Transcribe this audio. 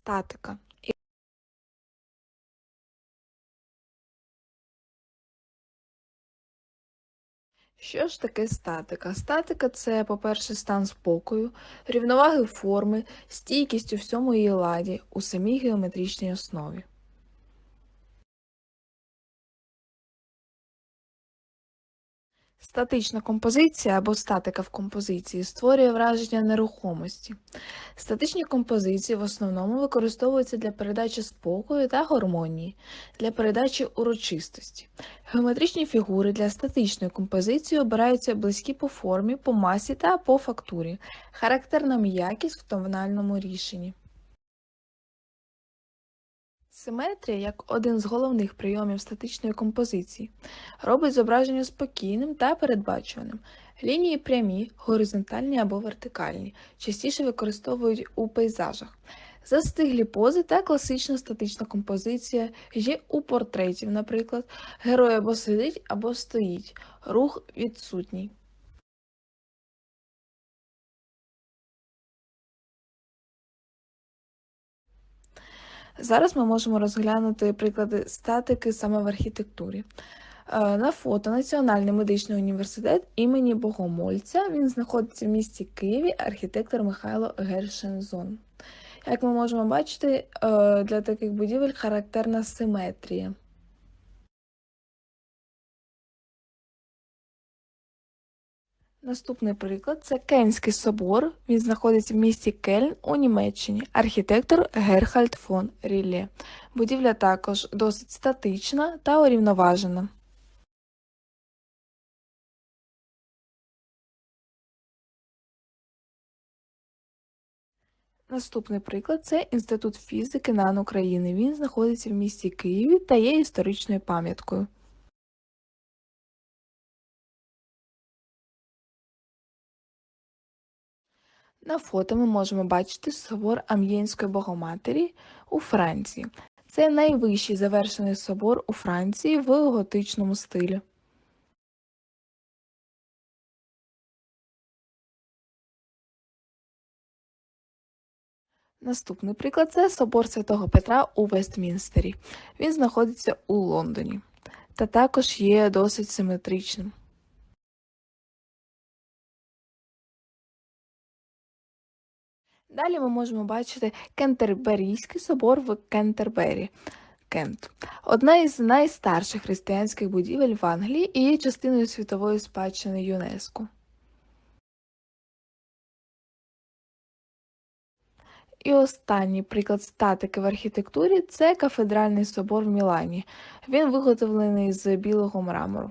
Статика. Що ж таке статика? Статика це, по-перше, стан спокою, рівноваги форми, стійкість у всьому її ладі, у самій геометричній основі. Статична композиція або статика в композиції створює враження нерухомості. Статичні композиції в основному використовуються для передачі спокою та гармонії, для передачі урочистості. Геометричні фігури для статичної композиції обираються близькі по формі, по масі та по фактурі, характерна м'якість в тональному рішенні. Симетрія, як один з головних прийомів статичної композиції, робить зображення спокійним та передбачуваним. Лінії прямі, горизонтальні або вертикальні, частіше використовують у пейзажах. Застиглі пози та класична статична композиція є у портретів, наприклад, герой або сидить, або стоїть, рух відсутній. Зараз ми можемо розглянути приклади статики саме в архітектурі. Е, На фото Національний медичний університет імені Богомольця. Він знаходиться в місті Києві, архітектор Михайло Гершензон. Як ми можемо бачити, е, для таких будівель характерна симетрія. Наступний приклад це Кельнський собор. Він знаходиться в місті Кельн у Німеччині. Архітектор Герхальд фон Ріллє. Будівля також досить статична та урівноважена. Наступний приклад це Інститут фізики НАН України. Він знаходиться в місті Києві та є історичною пам'яткою. На фото ми можемо бачити собор Ам'єнської Богоматері у Франції. Це найвищий завершений собор у Франції в готичному стилі. Наступний приклад це собор Святого Петра у Вестмінстері. Він знаходиться у Лондоні та також є досить симетричним. Далі ми можемо бачити Кентерберійський собор в Кентербері, Кент. Одна із найстарших християнських будівель в Англії і є частиною світової спадщини ЮНЕСКО. І останній приклад статики в архітектурі це кафедральний собор в Мілані. Він виготовлений з білого мрамору.